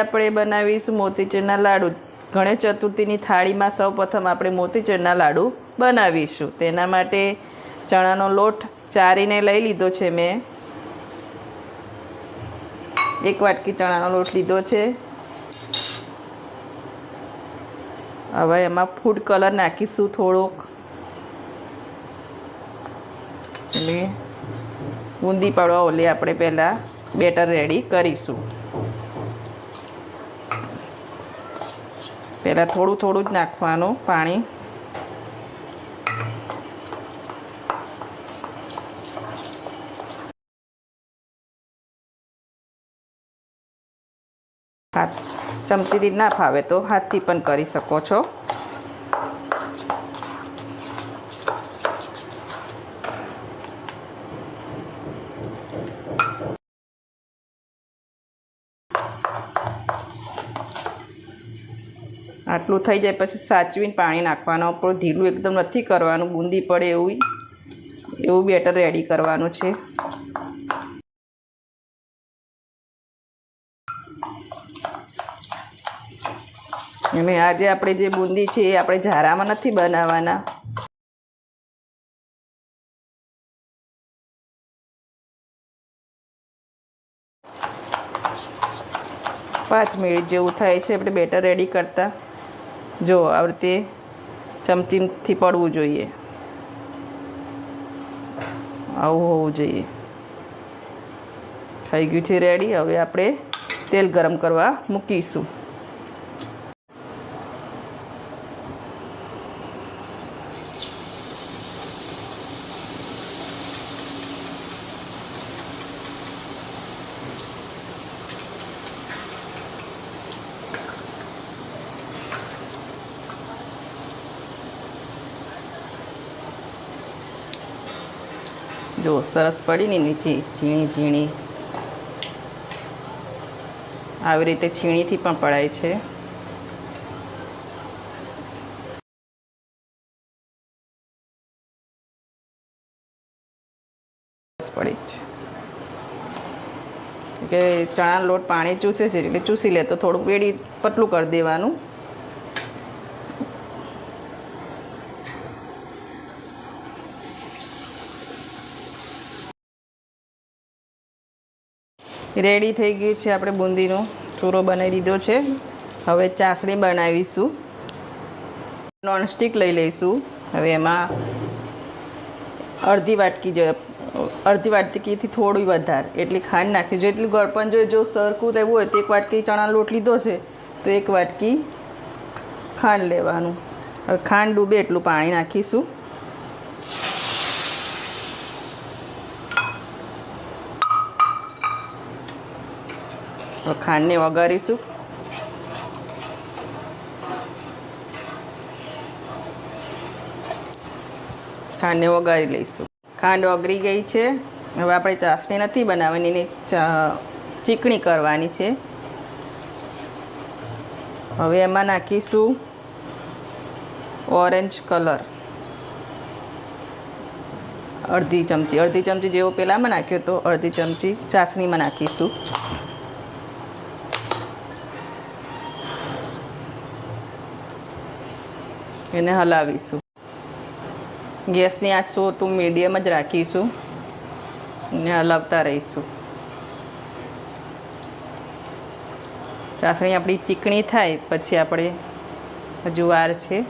આપણે બનાવીશું મોતીચૂરના લાડુ. ગણેશ ચતુર્થીની થાળીમાં સૌપ્રથમ આપણે મોતીચૂરના લાડુ બનાવીશું. તેના માટે ચણાનો લોટ ચારીને લઈ લીધો છે મેં. એક વાટકી ચણાનો લોટ લીધો છે. હવે એમાં ફૂડ કલર નાખીશું થોડોક. એટલે બુંદી પાડવા ઓલી આપણે પહેલાં બેટર રેડી કરીશું. પહેલાં થોડું થોડું જ નાખવાનું પાણી. હાથ ચમચીથી ના ફાવે તો હાથથી પણ કરી શકો છો. આટલું થઈ જાય પછી સાચવીને પાણી નાખવાનું પણ ઢીલું એકદમ નથી કરવાનું, બૂંદી પડે એવું. એવું બેટર રેડી કરવાનું છે. અને આજે આપણે જે બુંદી છે એ આપણે ઝારામાં નથી બનાવવાના. પાંચ મિનિટ જેવું થાય છે, આપણે બેટર રેડી કરતા. જો, આવી રીતે ચમચીથી પડવું જોઈએ. આવું હોવું જોઈએ. થઈ ગયું છે રેડી હવે આપણે તેલ ગરમ કરવા મૂકીશું. જો સરસ પડી ને નીચે ઝીણી ઝીણી. આવી રીતે છીણીથી પણ પડાય છે. છે. કે ચણા લોટ પાણી ચૂસે છે, એટલે ચૂસી લે તો થોડુંક વેડી પતલું કરી દેવાનું. રેડી થઈ ગયું છે આપણે બુંદીનો. ચૂરો બનાવી દીધો છે. હવે ચાસણી બનાવીશું. નોનસ્ટિક લઈ લઈશું. હવે એમાં અડધી વાટકી જે અડધી વાટકીથી થોડી વધારે. એટલી ખાંડ નાખી. જેટલું ગળપણ જોઈએ જો સરખું રહેવું હોય તો એક વાટકી ચણા લોટ લીધો છે, તો એક વાટકી ખાંડ લેવાનું. હવે ખાંડ ડૂબે એટલું પાણી નાખીશું. હવે ખાંડને વઘારીશું. ખાંડને વઘારી લઈશું. ખાંડ ઓગળી ગઈ છે. હવે આપણે ચાસણી નથી બનાવવાની એની ચીકણી કરવાની છે. હવે એમાં નાખીશું ઓરેન્જ કલર. અડધી ચમચી અડધી ચમચી જેવો પહેલાંમાં નાખ્યો તો અડધી ચમચી ચાસણીમાં નાખીશું. એને હલાવીશું. ગેસની આંચ સો ટુ મીડિયમ જ રાખીશું. અને હલાવતા રહીશું. ચાસણી આપણી ચીકણી થાય, પછી આપણે હજુ વાર છે.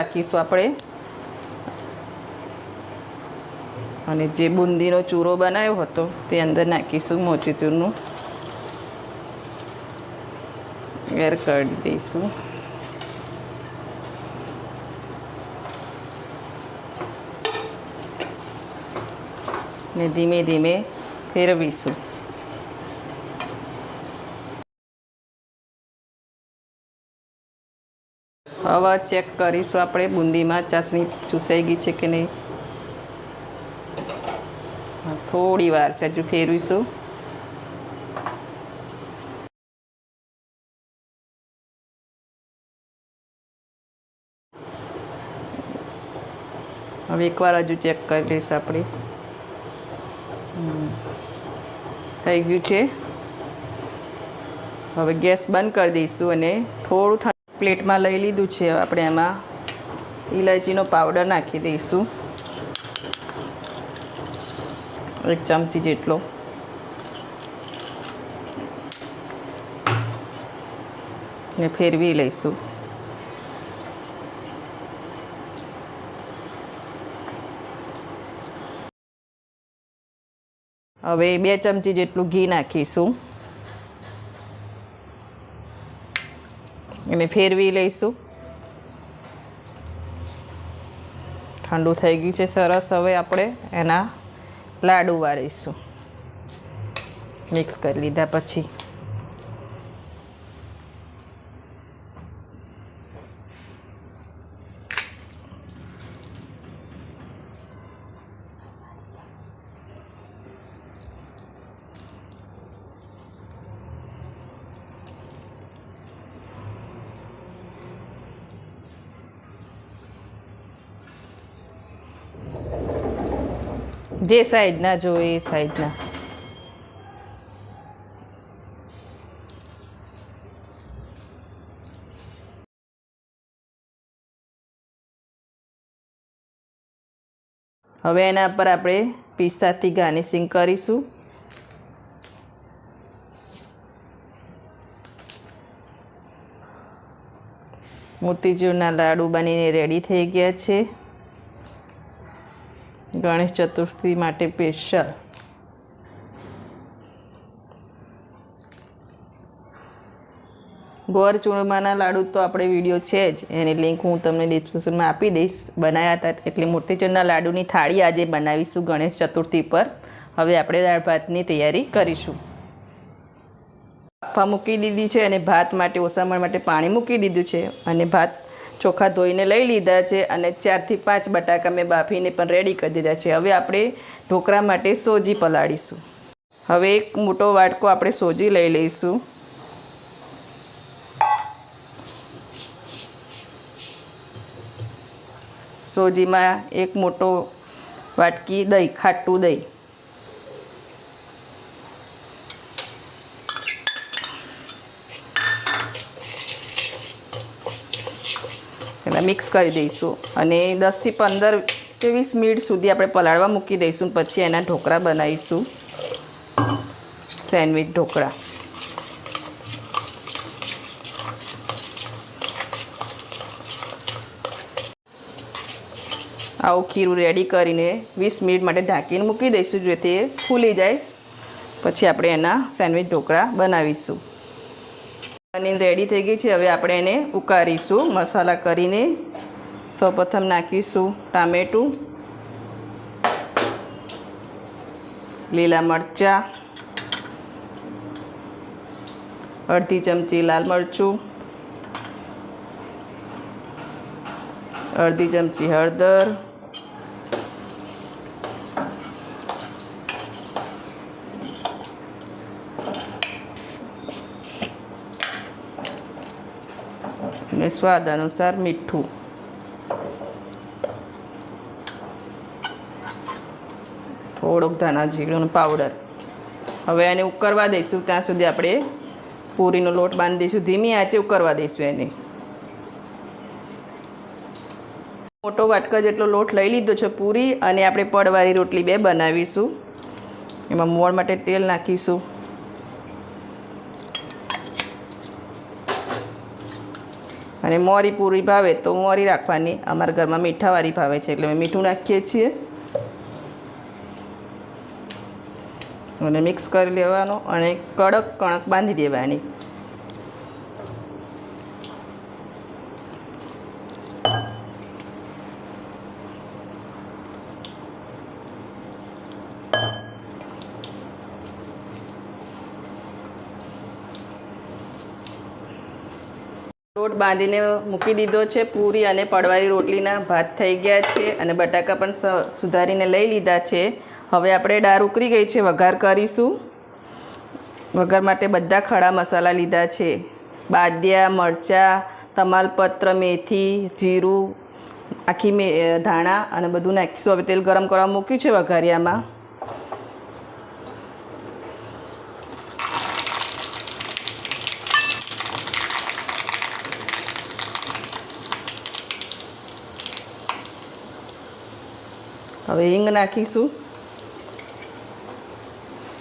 રાખીશું આપણે. અને જે બુંદીનો ચૂરો બનાવ્યો હતો, તે અંદર નાખીશું મોતીચૂરનું. એર કરી દઈશું. ને ધીમે ધીમે ફેરવીશું. હવે ચેક કરીશું આપણે બુંદીમાં ચાસણી ચૂસાઈ ગઈ છે કે નહીં. થોડી વાર છે, હજુ ફેરવીશું. હવે એકવાર હજુ ચેક કરી લઈશ આપણે. થઈ ગયું છે. હવે ગેસ બંધ કરી દઈશું અને થોડું પ્લેટમાં લઈ લીધું છે આપણે એમાં ઇલાયચીનો પાવડર નાખી દઈશું. એક ચમચી જેટલો. ને ફેરવી લઈશું. હવે બે ચમચી જેટલું ઘી નાખીશું. એને ફેરવી લઈશું. ઠંડુ થઈ ગયું છે સરસ. હવે આપણે એના લાડુ વાળીશું. મિક્સ કરી લીધા પછી. જે સાઈડના જોઈએ એ સાઈડના હવે એના પર આપણે પિસ્તાથી ગાર્નિશિંગ કરીશું. મોતીચૂરના લાડુ બનીને રેડી થઈ ગયા છે. ગણેશ ચતુર્થી માટે સ્પેશિયલ ગોર ચૂરમાના લાડુ તો આપણે વીડિયો છે જ. એની લિંક હું તમને ડિસ્ક્રિપ્શનમાં આપી દઈશ. બનાવ્યા હતા એટલે મોતીચૂરના લાડુની થાળી આજે બનાવીશું ગણેશ ચતુર્થી પર. હવે આપણે દાળ ભાતની તૈયારી કરીશું. બાફા મૂકી દીધી છે અને ભાત માટે ઓસામણ માટે પાણી મૂકી દીધું છે અને ભાત ચોખા ધોઈને લઈ લીધા છે અને ચારથી પાંચ બટાકા મેં બાફીને પણ રેડી કરી દીધા છે. હવે આપણે ઢોકળા માટે સોજી પલાળીશું. હવે એક મોટો વાટકો આપણે સોજી લઈ લઈશું. સોજીમાં એક મોટો વાટકી દહીં, ખાટું દહીં. એના મિક્સ કરી દઈશું. અને દસથી પંદર કે વીસ મિનિટ સુધી આપણે પલાળવા મૂકી દઈશું. પછી એના ઢોકળા બનાવીશું. સેન્ડવિચ ઢોકળા. આવું ખીરું રેડી કરીને વીસ મિનિટ માટે ઢાંકીને મૂકી દઈશું. જેથી એ ફૂલી જાય. પછી આપણે એના સેન્ડવિચ ઢોકળા બનાવીશું. અને રેડી થઈ ગઈ છે. હવે આપણે એને ઉકાળીશું મસાલા કરીને સૌપ્રથમ નાખીશું ટામેટું, લીલા મરચાં, અડધી ચમચી લાલ મરચું, અડધી ચમચી હળદર અને સ્વાદ અનુસાર મીઠું. થોડોક ધાણા જીરું પાવડર હવે એને ઉકરવા દઈશું. ત્યાં સુધી આપણે પૂરીનો લોટ બાંધી દઈશું. ધીમી આંચે ઉકરવા દઈશું એને. મોટો વાટકા જેટલો લોટ લઈ લીધો છે પૂરી અને આપણે પડવાળી રોટલી બે બનાવીશું. એમાં મોણ માટે તેલ નાખીશું. અને મોરી પૂરી ભાવે તો મોરી રાખવાની. અમારા ઘરમાં મીઠાવાળી ભાવે છે, એટલે અમે મીઠું નાખીએ છીએ. અને મિક્સ કરી લેવાનો અને કડક કણક બાંધી દેવાની. બાંધીને મૂકી દીધો છે પૂરી અને પડવાળી રોટલીના ભાત થઈ ગયા છે અને બટાકા પણ સુધારીને લઈ લીધા છે. હવે આપણે દાળ ઉકળી ગઈ છે, વઘાર કરીશું. વઘાર માટે બધા ખડા મસાલા લીધા છે. બાદિયા, મરચાં, તમાલપત્ર, મેથી, જીરું, આખી મે ધાણા અને બધું નાખીશું. હવે તેલ ગરમ કરવા મૂક્યું છે વઘારિયામાં. હવે હિંગ નાખીશું.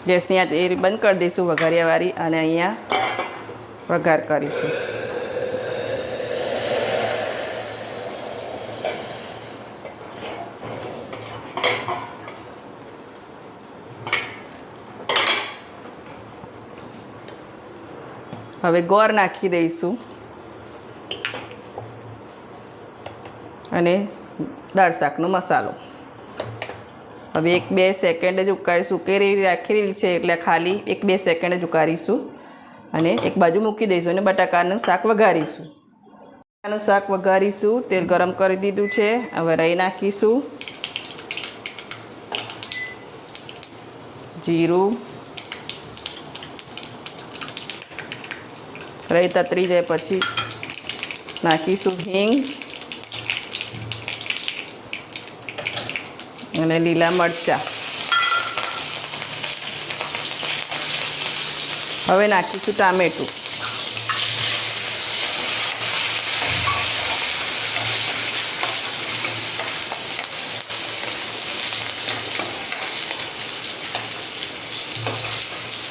ગેસની આ એ બંધ કરી દઈશું વઘારિયાવાળી અને અહીંયા વઘાર કરીશું. હવે ગોળ નાખી દઈશું. અને દાળ શાકનો મસાલો. હવે એક બે સેકન્ડ જ ઉકાળીશું ઉકેરી રાખેલી છે એટલે ખાલી એક બે સેકન્ડ જ ઉકાળીશું અને એક બાજુ મૂકી દઈશું અને બટાકાનું શાક વઘારીશું. બટાકાનું શાક વઘારીશું, તેલ ગરમ કરી દીધું છે. હવે રહી નાખીશું. જીરું. રહી તતરી જાય પછી નાખીશું હિંગ. અને લીલા મરચાં. હવે નાખીશું ટામેટું.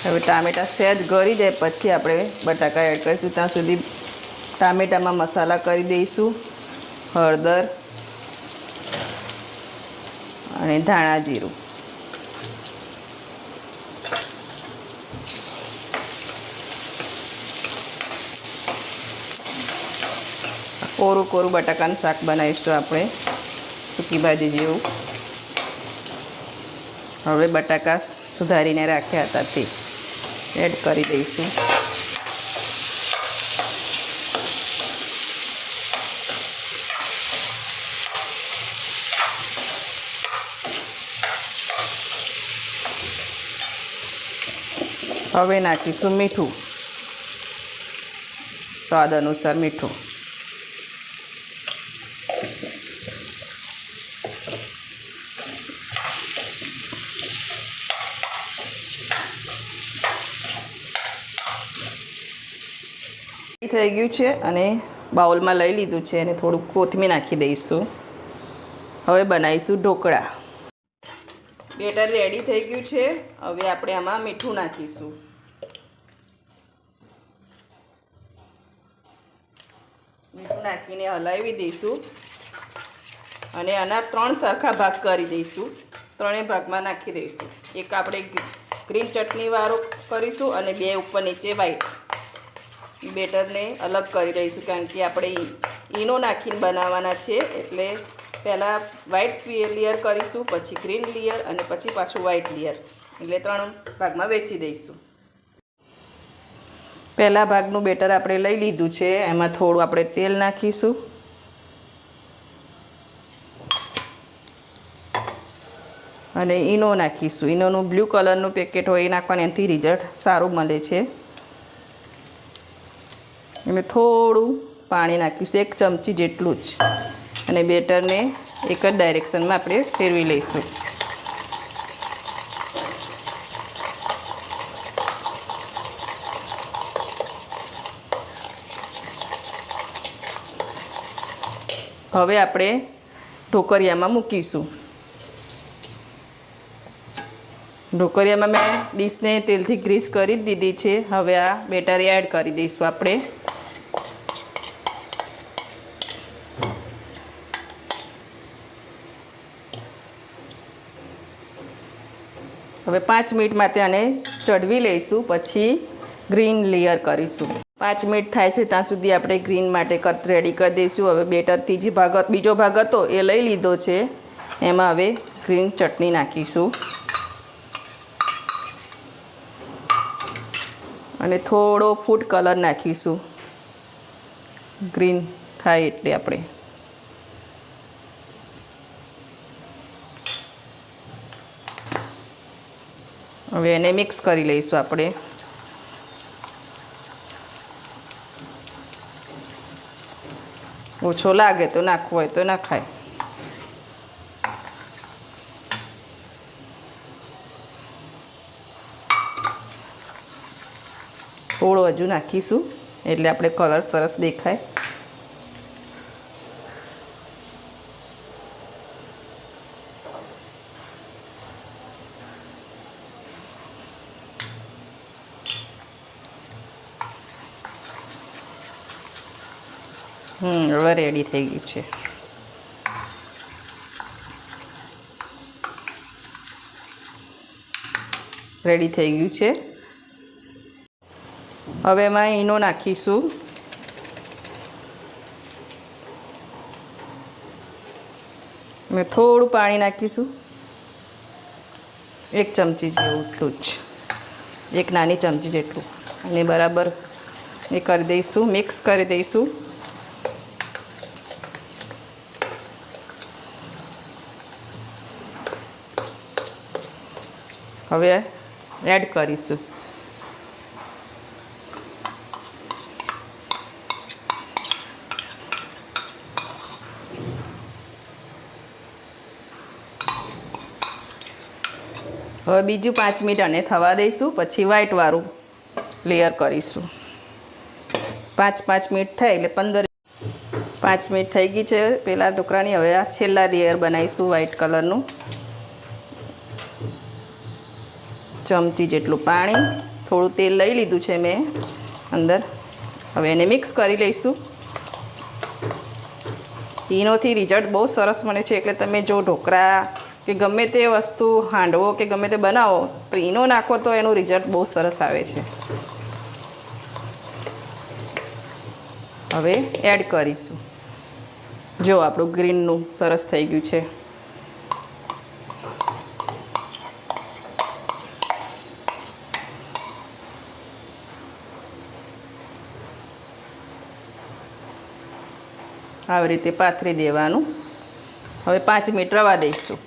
હવે ટામેટા સહેજ ગળી જાય પછી આપણે બટાકા એડ કરીશું. ત્યાં સુધી ટામેટામાં મસાલા કરી દઈશું. હળદર અને ધાણા જીરું. કોરું કોરું બટાકાનું શાક બનાવીશું આપણે, સૂકી ભાજી જેવું. હવે બટાકા સુધારીને રાખ્યા હતા તે. એડ કરી દઈશું. હવે નાખીશું મીઠું. સ્વાદ અનુસાર મીઠું. થઈ ગયું છે અને બાઉલમાં લઈ લીધું છે અને થોડુંક કોથમીર નાખી દઈશું. હવે બનાવીશું ઢોકળા. બેટર રેડી થઈ ગયું છે. હવે આપણે આમાં મીઠું નાખીશું. મીઠું નાખીને હલાવી દઈશું. અને આના ત્રણ સરખા ભાગ કરી દઈશું. ત્રણેય ભાગમાં નાખી દઈશું. એક આપણે ગ્રીન ચટણી વાળો કરીશું અને બે ઉપર નીચે વ્હાઈટ બેટરને અલગ કરી દઈશું કારણ કે આપણે ઈનો નાખીને બનાવવાના છે. એટલે પહેલાં વ્હાઈટ લેયર કરીશું, પછી ગ્રીન લેયર અને પછી પાછું વ્હાઈટ લેયર એટલે ત્રણ ભાગમાં વેચી દઈશું. પહેલા ભાગનું બેટર આપણે લઈ લીધું છે. એમાં થોડું આપણે તેલ નાખીશું. અને ઈનો નાખીશું. ઈનોનું બ્લુ કલરનું પેકેટ હોય એ નાખવાનું એનાથી રિઝલ્ટ સારું મળે છે. એમાં થોડું પાણી નાખીશું. એક ચમચી જેટલું જ. અને બેટરને એક જ ડાયરેક્શનમાં આપણે ફેરવી લઈશું. હવે આપણે ઢોકરિયામાં મૂકીશું. ઢોકરિયામાં મેં ડીશને તેલથી ગ્રીસ કરી દીધી છે. હવે આ બેટર એડ કરી દઈશું આપણે. હવે પાંચ મિનિટ માટે આને ચડવી લઈશું, પછી ગ્રીન લેયર કરીશું. પાંચ મિનિટ થાય છે, ત્યાં સુધી આપણે ગ્રીન માટે કત રેડી કરી દઈશું. હવે બેટર ત્રીજી ભાગ બીજો ભાગ હતો એ લઈ લીધો છે. એમાં હવે ગ્રીન ચટણી નાખીશું. અને થોડો ફૂડ કલર નાખીશું. ગ્રીન થાય એટલે આપણે. હવે એને મિક્સ કરી લઈશું આપણે. ઓછો લાગે તો નાખવો હોય તો નાખાય. થોડો હજુ નાખીશું, એટલે આપણે કલર સરસ દેખાય. હમ, હવે રેડી થઈ ગયું છે. રેડી થઈ ગયું છે. હવે એમાં ઈનો નાખીશું. મેં થોડું પાણી નાખીશું. એક ચમચી જેવું એટલું જ. એક નાની ચમચી જેટલું. અને બરાબર એ કરી દઈશું મિક્સ કરી દઈશું. હવે એડ કરીશું. હવે બીજું પાંચ મિનિટ અને થવા દઈશું, પછી વ્હાઈટવાળું લેયર કરીશું. પાંચ પાંચ મિનિટ થાય એટલે પંદર પાંચ મિનિટ થઈ ગઈ છે. પેલા ઢોકળાની હવે આ છેલ્લા લેયર બનાવીશું વ્હાઈટ કલરનું ચમચી જેટલું પાણી, થોડું તેલ લઈ લીધું છે મેં અંદર. હવે એને મિક્સ કરી લઈશું. ઈનોથી રિઝલ્ટ બહુ સરસ મળે છે, એટલે તમે જો ઢોકળા કે ગમે તે વસ્તુ હાંડવો કે ગમે તે બનાવો તો ઈનો નાખો તો એનું રિઝલ્ટ બહુ સરસ આવે છે. હવે એડ કરીશું. જો આપણું ગ્રીનનું સરસ થઈ ગયું છે. આવી રીતે પાથરી દેવાનું. હવે પાંચ મિનિટ રવા દઈશું.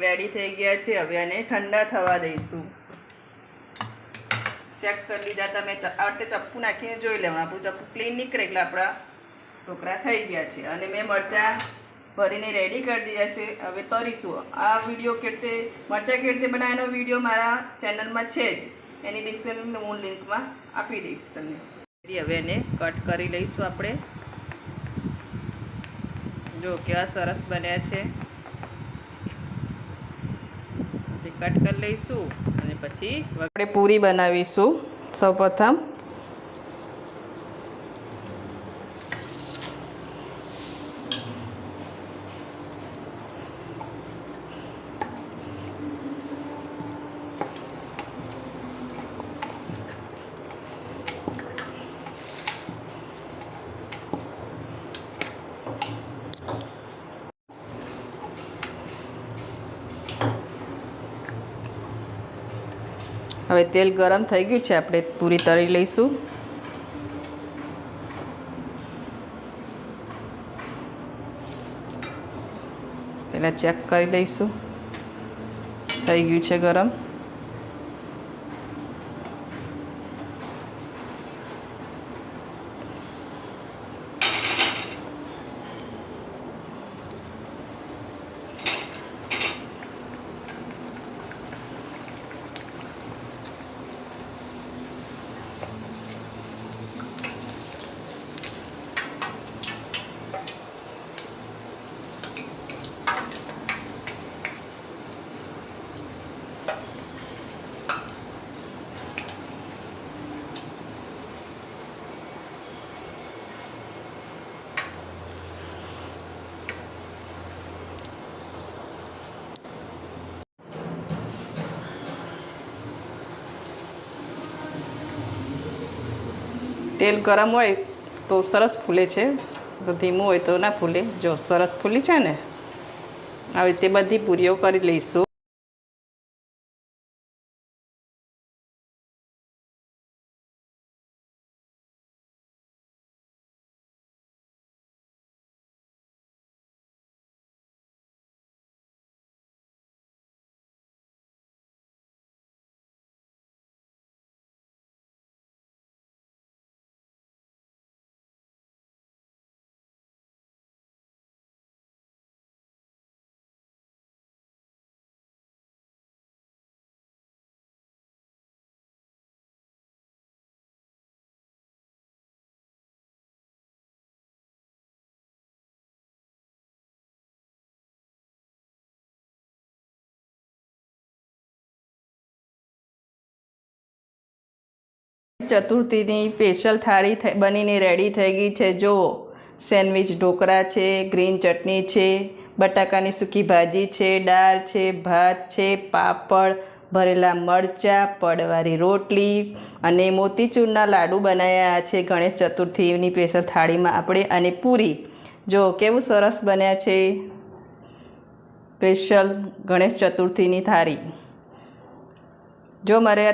રેડી થઈ ગયા છે. હવે આને ઠંડા થવા દઈશું. ચેક કરી લીધા. તમે આ વખતે ચપ્પુ નાખીને જોઈ લેવાનું. આપણું ચપ્પુ ક્લીન નીકળે એટલે આપણા ઢોકળા થઈ ગયા છે. અને મેં મરચાં ભરીને રેડી કરી દીધા છે. હવે તરીશું. આ વીડિયો કેટલે મરચાં કેવી રીતે બનાવવાનો વીડિયો મારા ચેનલમાં છે જ. એની ડિસ્ક્રિપ્શન હું લિંકમાં આપી દઈશ તમને. હવે એને કટ કરી લઈશું આપણે. જો કેવા સરસ બન્યા છે. તે કટ કરી લઈશું અને પછી આપણે પૂરી બનાવીશું. સૌપ્રથમ તેલ ગરમ થઈ ગયું છે. આપણે પૂરી તળી લઈશું. પહેલાં ચેક કરી લઈશું. થઈ ગયું છે ગરમ. તેલ ગરમ હોય તો સરસ ફૂલે છે. ધીમું હોય તો ના ફૂલે. જો સરસ ફૂલી છે ને, આવી રીતે બધી પૂરીઓ કરી લઈશું. ચતુર્થીની સ્પેશિયલ થાળી બનીને રેડી થઈ ગઈ છે. જુઓ સેન્ડવિચ ઢોકળા છે ગ્રીન ચટણી છે, બટાકાની સૂકી ભાજી છે, દાળ છે, ભાત છે, પાપડ, ભરેલા મરચાં, પડવારી રોટલી અને મોતીચૂરના લાડુ બનાવ્યા છે. ગણેશ ચતુર્થીની સ્પેશિયલ થાળીમાં આપણે અને પૂરી. જો, કેવું સરસ બન્યા છે સ્પેશિયલ ગણેશ ચતુર્થીની થાળી. જો મારે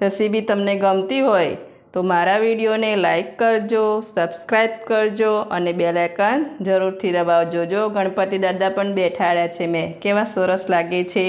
રેસીપી તમને ગમતી હોય તો મારા વિડીયોને લાઈક કરજો સબસ્ક્રાઈબ કરજો અને બે આઇકન જરૂરથી દબાવજો. જો ગણપતિ દાદા પણ બેઠાડ્યા છે, મેં. કેવા સરસ લાગે છે.